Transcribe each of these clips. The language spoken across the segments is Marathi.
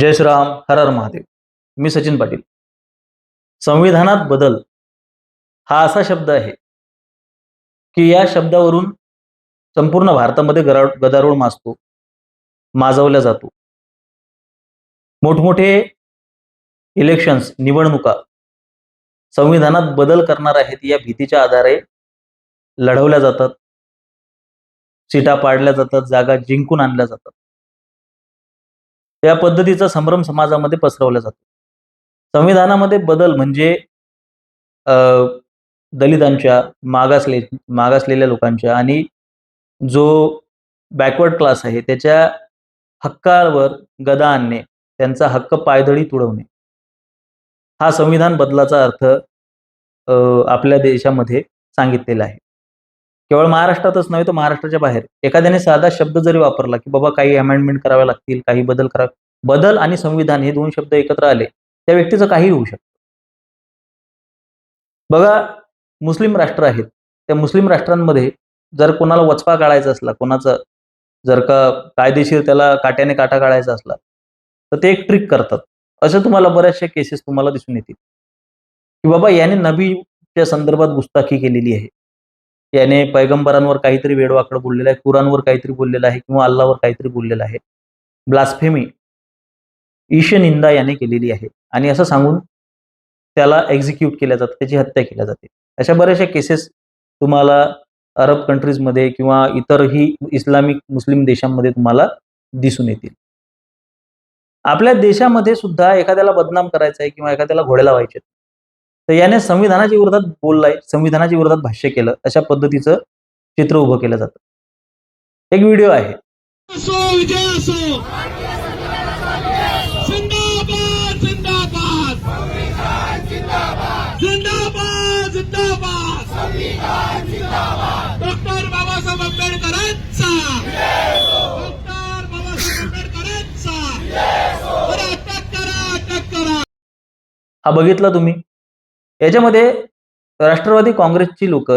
जय श्रीराम हर हर महादेव. मी सचिन पाटील. संविधानात बदल. हा असा शब्द आहे की या शब्दावरून संपूर्ण भारतामध्ये गरा गदारोळ माजतो माजवला जातो. मोठमोठे इलेक्शन्स निवडणुका संविधानात बदल करणार आहेत या भीतीच्या आधारे लढवल्या जातात सीटा पाडल्या जातात जागा जिंकून आणल्या जातात. त्या पद्धतीचा संभ्रम समाजामध्ये पसरवला जातो. संविधानामध्ये बदल म्हणजे दलितांच्या मागासले मागासलेल्या लोकांच्या आणि जो बॅकवर्ड क्लास आहे त्याच्या हक्कावर गदा आणणे त्यांचा हक्क पायदळी तुडवणे हा संविधान बदलाचा अर्थ आपल्या देशामध्ये सांगितलेला आहे. केवळ महाराष्ट्रातच नव्हे तर महाराष्ट्राच्या बाहेर. एखाद्याने साधा शब्द जरी वापरला की बाबा काही अमेंडमेंट कराव्या लागतील काही बदल करा बदल आणि संविधान हे दोन शब्द एकत्र आले त्या व्यक्तीचं काही होऊ शकतं. बघा मुस्लिम राष्ट्र आहेत. त्या मुस्लिम राष्ट्रांमध्ये जर कोणाला वचपा काढायचा असला कोणाचा जर का कायदेशीर त्याला काट्याने काटा काढायचा असला तर ते एक ट्रिक करतात. असं तुम्हाला बऱ्याचशा केसेस तुम्हाला दिसून येतील. की बाबा याने नबीच्या संदर्भात गुस्ताखी केलेली आहे. याने पैगंबरांवर काहीतरी वेडवाकडं बोललेलं आहे कुरानवर काहीतरी बोललेलं आहे किंवा अल्लावर काहीतरी बोललेलं आहे. ब्लास्फेमी ईशनिंदा याने केलेली आहे. आणि असं सांगून त्याला एक्झिक्यूट केल्या जातं त्याची हत्या केल्या जाते. अशा बऱ्याचशा केसेस तुम्हाला अरब कंट्रीजमध्ये किंवा इतरही इस्लामिक मुस्लिम देशांमध्ये तुम्हाला दिसून येतील. आपल्या देशामध्ये सुद्धा एखाद्याला बदनाम करायचं आहे किंवा एखाद्याला घोड्याला व्हायचे तर याने संविधानाच्या विरोधात बोललाय संविधानाच्या विरोधात भाष्य केलं अशा पद्धतीचं चित्र उभं केलं जातं. एक व्हिडिओ आहे. असो विजय असो. जिंदाबाद जिंदाबाद. जिंदाबाद जिंदाबाद. डॉक्टर बाबासाहेब आंबेडकरांचा. डॉक्टर बाबासाहेब आंबेडकरांचा. अरे अटक करा अटक करा. हा बघितला तुम्ही? याच्यामध्ये राष्ट्रवादी काँग्रेसची लोक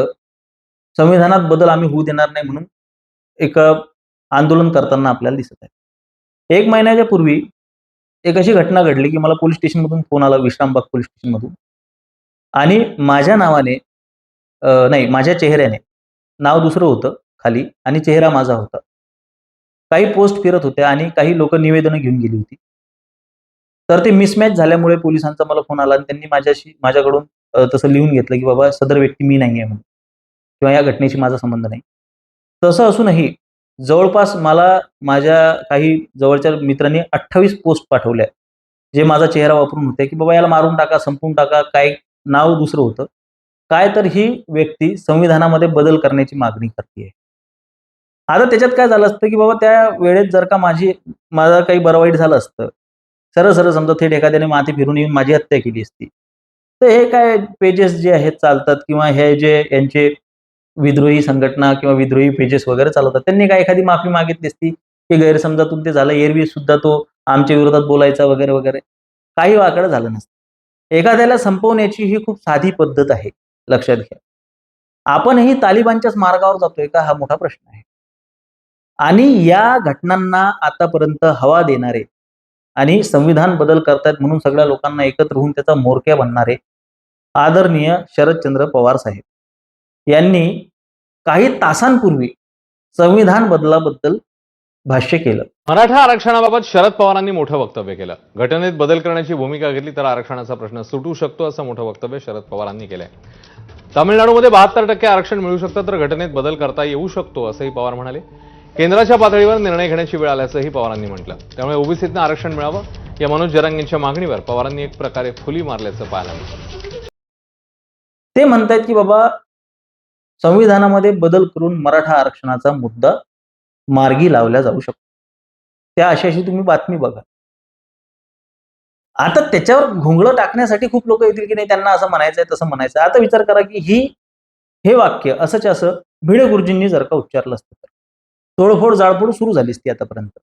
संविधानात बदल आम्ही होऊ देणार नाही म्हणून एक आंदोलन करताना आपल्याला दिसत आहे एक महिन्याच्या पूर्वी एक अशी घटना घडली की मला पोलीस स्टेशनमधून फोन आला विश्रामबाग पोलीस स्टेशनमधून. आणि माझ्या नावाने नाही माझ्या चेहऱ्याने नाव दुसरं होतं खाली आणि चेहरा माझा होता. काही पोस्ट फिरत होत्या आणि काही लोक निवेदनं घेऊन गेली होती. तर ते मिसमॅच झाल्यामुळे पोलिसांचा मला फोन आला आणि त्यांनी माझ्याशी माझ्याकडून तसं लिहून घेतलं की बाबा सदर व्यक्ती मी नाही आहे म्हणून किंवा या घटनेशी माझा संबंध नाही. तसं असूनही जवळपास मला माझ्या काही जवळच्या मित्रांनी अठ्ठावीस पोस्ट पाठवल्या जे माझा चेहरा वापरून होते की बाबा याला मारून टाका संपून टाका काय नाव दुसरं होतं. काय तर ही व्यक्ती संविधानामध्ये बदल करण्याची मागणी करते आता त्याच्यात काय झालं असतं की बाबा त्या वेळेत जर का माझी माझा काही बरं वाईट झालं असतं सरळ सरळ समजा थेट एखाद्याने माती फिरून येऊन माझी हत्या केली असती. तर हे काय पेजेस जे आहेत चालतात किंवा हे जे यांचे विद्रोही संघटना किंवा विद्रोही पेजेस वगैरे चालवतात त्यांनी काय एखादी माफी मागितली असती? की गैरसमजातून ते झालं एरवी सुद्धा तो आमच्या विरोधात बोलायचा वगैरे वगैरे. काही वाकडं झालं नसतं. एखाद्याला संपवण्याची ही खूप साधी पद्धत आहे लक्षात घ्या. आपणही तालिबानच्याच मार्गावर जातोय का? हा मोठा प्रश्न आहे. आणि या घटनांना आतापर्यंत हवा देणारे आणि संविधान बदल करतायत म्हणून सगळ्या लोकांना एकत्र होऊन त्याचा मोरक्या बनणारे आदरणीय शरदचंद्र पवार साहेब यांनी काही तासांपूर्वी संविधान बदलाबद्दल भाष्य केलं. मराठा आरक्षणाबाबत शरद पवारांनी मोठं वक्तव्य केलं. घटनेत बदल करण्याची भूमिका घेतली तर आरक्षणाचा प्रश्न सुटू शकतो असं मोठं वक्तव्य शरद पवारांनी केलंय. तामिळनाडूमध्ये बहात्तर टक्के आरक्षण मिळू शकतं तर घटनेत बदल करता येऊ शकतो असंही पवार म्हणाले. केंद्राच्या पातळीवर निर्णय घेण्याची वेळ आल्याचंही पवारांनी म्हटलं. त्यामुळे ओबीसीतनं आरक्षण मिळावं या मनोज जरांगींच्या मागणीवर पवारांनी एक प्रकारे फुली मारल्याचं पाहायला मिळतं. ते म्हणतायत की बाबा संविधानामध्ये बदल करून मराठा आरक्षणाचा मुद्दा मार्गी लावला जाऊ शकतो. त्या अशाशी तुम्ही बातमी बघा. आता त्याच्यावर घोंगडं टाकण्यासाठी खूप लोक येतील की नाही त्यांना असं म्हणायचंय तसं म्हणायचं आता विचार करा की ही हे वाक्य असंच असं भिडे गुरुजींनी जर का उच्चारलं असतं तर. तोडफोड जाळपोड सुरू झाली असती आतापर्यंत.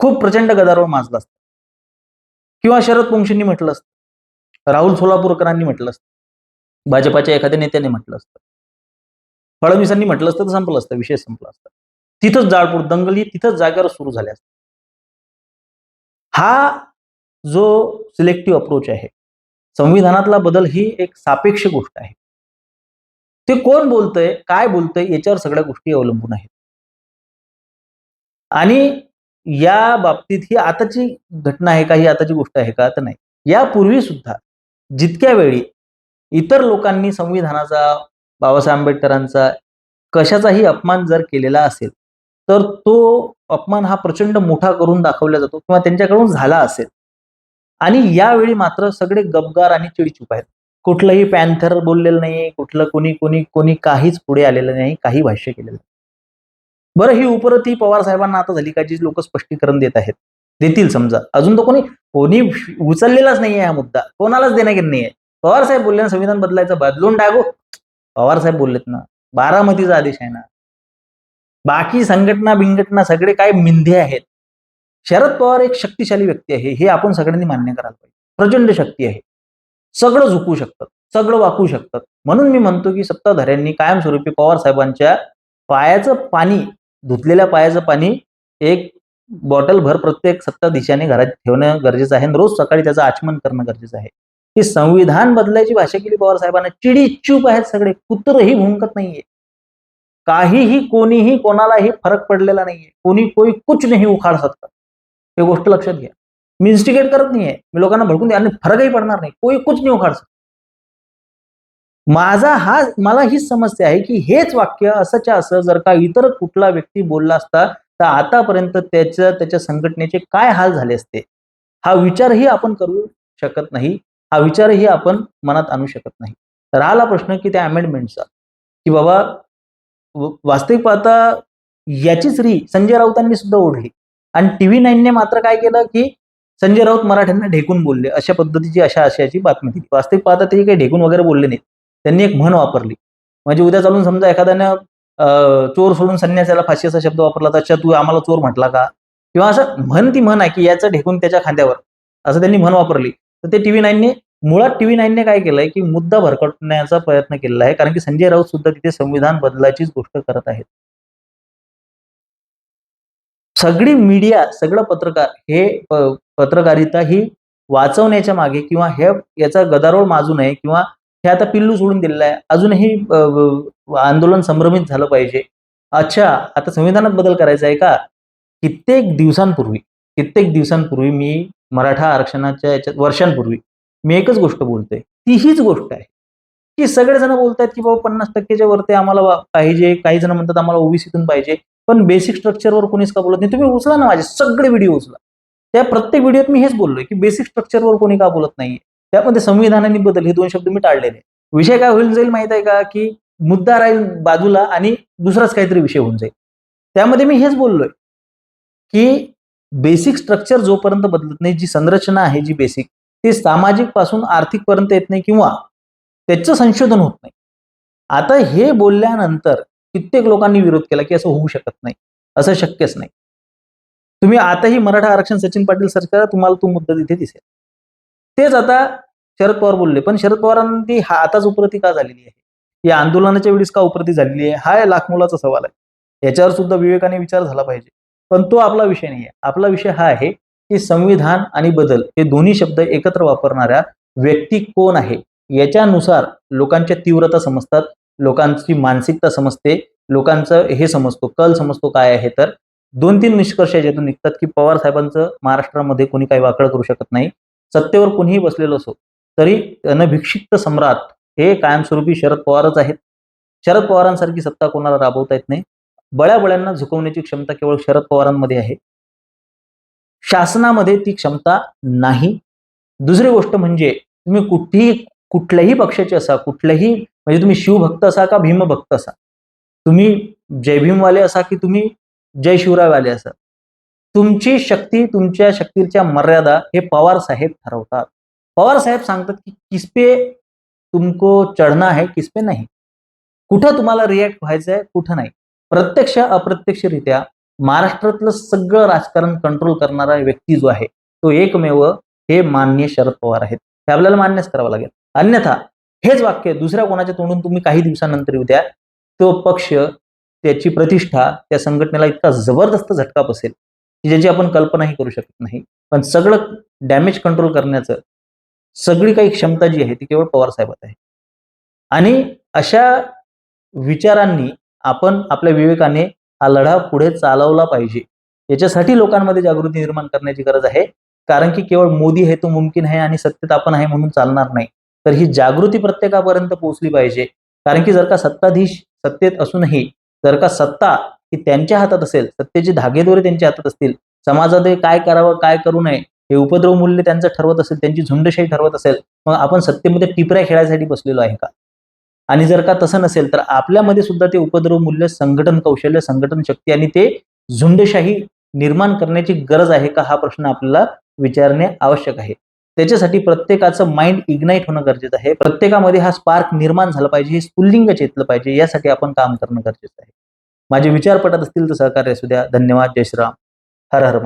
खूप प्रचंड गदारोळ माजला असतं. किंवा शरद वंशींनी म्हटलं असतं. राहुल सोलापूरकरांनी म्हटलं असतं. भाजपाच्या एखाद्या नेत्याने म्हटलं असतं. फडणवीसांनी म्हटलं असतं तर संपलं असतं. विषय संपला असता. तिथंच जाळपूड दंगली तिथंच जागेवर सुरू झाल्या असत. हा जो सिलेक्टिव्ह अप्रोच आहे संविधानातला बदल ही एक सापेक्ष गोष्ट आहे. ते कोण बोलतंय काय बोलतंय याच्यावर सगळ्या गोष्टी अवलंबून आहेत. आणि या बाबतीत ही आताची घटना आहे का ही आताची गोष्ट आहे का तर नाही. यापूर्वी सुद्धा जितक्या वेळी इतर लोकांनी संविधानाचा बाबासाहेब आंबेडकरांचा कशाचाही अपमान जर केलेला असेल तर तो अपमान हा प्रचंड मोठा करून दाखवला जातो किंवा त्यांच्याकडून झाला असेल. आणि यावेळी मात्र सगळे गबगार आणि चिडचूप आहेत. कुठलंही पॅन्थर बोललेलं नाही कुठलं कोणी कोणी कोणी काहीच पुढे आलेलं नाही काही भाष्य केलेलं बरं ही उपर ती पवार साहेबांना आता झाली का जी लोक स्पष्टीकरण देत आहेत? देतील समजा. अजून तर कोणी कोणी उचललेलाच नाहीये हा मुद्दा. कोणालाच देणं घेणं नाहीये. पवार साहेब बोलले ना संविधान बदलायचं बदलून टाकू. पवार साहेब बोललेत ना बारामतीचा आदेश आहे ना. बाकी संघटना बिंगटना सगळे काय मिंधे आहेत. शरद पवार एक शक्तिशाली व्यक्ती आहे हे आपण सगळ्यांनी मान्य करायला पाहिजे. प्रचंड शक्ती आहे. सगळं झुकू शकतात सगळं वाकू शकतात म्हणून मी म्हणतो की सत्ताधाऱ्यांनी कायमस्वरूपी पवार साहेबांच्या पायाचं पाणी धुतलेल्या पायाचं पाणी एक बॉटल भर प्रत्येक सत्ता दिशाने घरात ठेवणं गरजेचं आहे. आणि रोज सकाळी त्याचं आचमन करणं गरजेचं आहे. की संविधान बदलायची भाषा केली पवार साहेबांना. चिडी चूप आहेत सगळे. कुत्रही भुंकत नाहीये. काहीही कोणीही कोणालाही फरक पडलेला नाहीये. कोणी कोई कुछ नाही उखाड सकता हे गोष्ट लक्षात घ्या. मी इन्स्टिगेट करत नाहीये. मी लोकांना भडकून द्या आणि फरकही पडणार नाही. कोणी कुछ नाही उखाड सकता माझा हा मला हीच समस्या आहे की हेच वाक्य असंच्या असं जर का इतर कुठला व्यक्ती बोलला असता तर आतापर्यंत त्याच्या त्याच्या संघटनेचे काय हाल झाले असते? हा विचारही आपण करू शकत नाही. हा विचारही आपण मनात आणू शकत नाही. राहिला प्रश्न की त्या अमेंडमेंटचा की बाबा वास्तविक पाहता याचीच री संजय राऊतांनी सुद्धा ओढली. आणि टीव्ही नाईनने मात्र काय केलं की संजय राऊत मराठ्यांना ढेकून बोलले. अशा पद्धतीची अशा आशयाची बातमी दिली. वास्तविक पाहता ते काही ढेकून वगैरे बोलले नाहीत. त्यांनी एक म्हण वापरली. म्हणजे उद्या चालून समजा एखाद्यानं चोर सोडून संन्यासाला फाशी असा शब्द वापरला तर अच्छा तू आम्हाला चोर म्हटला का? किंवा असं म्हण ती म्हण आहे की याचं ढेकून त्याच्या खांद्यावर. असं त्यांनी म्हण वापरली. तर ते टीव्ही नाईनने मुळात टीव्ही नाईनने काय केलंय की मुद्दा भरकटण्याचा प्रयत्न केलेला आहे. कारण की संजय राऊत सुद्धा तिथे संविधान बदलाचीच गोष्ट करत आहेत. सगळी मीडिया सगळं पत्रकार हे पत्रकारिता ही वाचवण्याच्या मागे किंवा हे याचा गदारोळ माजू नये किंवा हे आता पिल्लू सोडून दिलेलं आहे. अजूनही आंदोलन संभ्रमित झालं पाहिजे. अच्छा आता संविधानात बदल करायचा आहे का? कित्येक दिवसांपूर्वी कित्येक दिवसांपूर्वी मी मराठा आरक्षणाच्या याच्यात वर्षांपूर्वी मी एकच गोष्ट बोलतोय. ती हीच गोष्ट आहे. की सगळेजण बोलतायत की बाबा पन्नास टक्केच्या वरती आम्हाला पाहिजे. काही जण म्हणतात आम्हाला ओबीसीतून पाहिजे. पण बेसिक स्ट्रक्चरवर कोणीच का बोलत नाही. तुम्ही उचला ना माझे सगळे व्हिडिओ उचला. त्या प्रत्येक व्हिडिओत मी हेच बोललोय की बेसिक स्ट्रक्चरवर कोणी का बोलत नाहीये? त्यामध्ये संविधान आणि बदल हे दोन शब्द मी टाळलेले विषय काय होईल जाईल माहीत आहे का? की मुद्दा राहील बाजूला आणि दुसराच काहीतरी विषय होऊन जाईल. त्यामध्ये मी हेच बोललोय की बेसिक स्ट्रक्चर जोपर्यंत बदलत नाही जी संरचना आहे जी बेसिक ती सामाजिकपासून आर्थिक पर्यंत येत नाही किंवा त्याचं संशोधन होत नाही. आता हे बोलल्यानंतर कित्येक लोकांनी विरोध केला की असं होऊ शकत नाही असं शक्यच नाही. तुम्ही आताही मराठा आरक्षण सचिन पाटील सरकार तुम्हाला तो मुद्दा तिथे दिसेल. तेच आता शरद पवार बोलले. पण शरद पवारांनी हा आताच उपरती का झालेली आहे? या आंदोलनाच्या वेळेस का उपरती झालेली आहे? हा लाख मोलाचा सवाल आहे. याच्यावर सुद्धा विवेकाने विचार झाला पाहिजे. पण तो आपला विषय नाही आहे आपला विषय हा आहे की संविधान आणि बदल हे दोन्ही शब्द एकत्र वापरणाऱ्या व्यक्ती कोण आहे? याच्यानुसार लोकांच्या तीव्रता समजतात लोकांची मानसिकता समजते लोकांचं हे समजतो कल समजतो काय आहे तर. दोन तीन निष्कर्ष याच्यातून निघतात की पवार साहेबांचं महाराष्ट्रामध्ये कोणी काही वाकड करू शकत नाही. सत्तेवर कुणीही बसलेलं असो तरी अनभिक्षिक्त सम्राट हे कायमस्वरूपी शरद पवारच आहेत. शरद पवारांसारखी सत्ता कोणाला राबवता येत नाही. बळ्या बळ्यांना झुकवण्याची क्षमता केवळ शरद पवारांमध्ये आहे. शासनामध्ये ती क्षमता नाही. दुसरी गोष्ट म्हणजे तुम्ही कुठेही कुठल्याही पक्षाचे असा कुठल्याही म्हणजे तुम्ही शिवभक्त असा का भीमभक्त असा? तुम्ही जय भीमवाले असा की तुम्ही जय शिवरायवाले असा? तुमची शक्ती तुमच्या शक्तीच्या मर्यादा हे पवार साहेब ठरवतात. पवार साहेब सांगतात की किसपे तुमको चढणं आहे किसपे नाही. कुठं तुम्हाला रिॲक्ट व्हायचं आहे कुठं नाही. प्रत्यक्ष अप्रत्यक्षरित्या महाराष्ट्रातलं सगळं राजकारण कंट्रोल करणारा व्यक्ती जो आहे तो एकमेव हे मान्य शरद पवार आहेत. हे आपल्याला मान्यच करावं लागेल. अन्यथा हेच वाक्य दुसऱ्या कोणाच्या तोंडून तुम्ही काही दिवसानंतर येऊ द्या. तो पक्ष त्याची प्रतिष्ठा त्या संघटनेला इतका जबरदस्त झटका बसेल. ज्याची आपण कल्पनाही करू शकत नाही. पण सगळं डॅमेज कंट्रोल करण्याचं सगळी काही क्षमता जी आहे ती केवळ पवार साहेबात आहे. आणि अशा विचारांनी आपण आपल्या विवेकाने हा लढा पुढे चालवला पाहिजे. याच्यासाठी लोकांमध्ये जागृती निर्माण करण्याची गरज आहे. कारण की केवळ मोदी हे तो मुमकिन आहे आणि सत्तेत आपण आहे म्हणून चालणार नाही. तर ही जागृती प्रत्येकापर्यंत पोहोचली पाहिजे. कारण की जर का सत्ताधीश सत्तेत असूनही जर का सत्ता की त्यांच्या हातात असेल सत्तेचे धागेदोरे त्यांच्या हातात असतील समाजात काय करावं काय करू नये हे उपद्रव मूल्य त्यांचं ठरवत असेल त्यांची झुंडशाही ठरवत असेल मग आपण सत्तेमध्ये टिपऱ्या खेळायसाठी बसलेलो आहे का? आणि जर का तसं नसेल तर आपल्यामध्ये सुद्धा ते उपद्रव मूल्य संघटन कौशल्य संघटन शक्ती आणि ते झुंडशाही निर्माण करण्याची गरज आहे का हा प्रश्न आपल्याला विचारणे आवश्यक आहे. त्याच्यासाठी प्रत्येकाचं माइंड इग्नाईट होणं गरजेचं आहे. प्रत्येकामध्ये हा स्पार्क निर्माण झाला पाहिजे हे स्फुल्लिंग चेतलं पाहिजे यासाठी आपण काम करणं गरजेचं आहे. माझे विचार पटत असतील तर सहकार्य असू द्या. धन्यवाद. जय श्रीराम. हर हर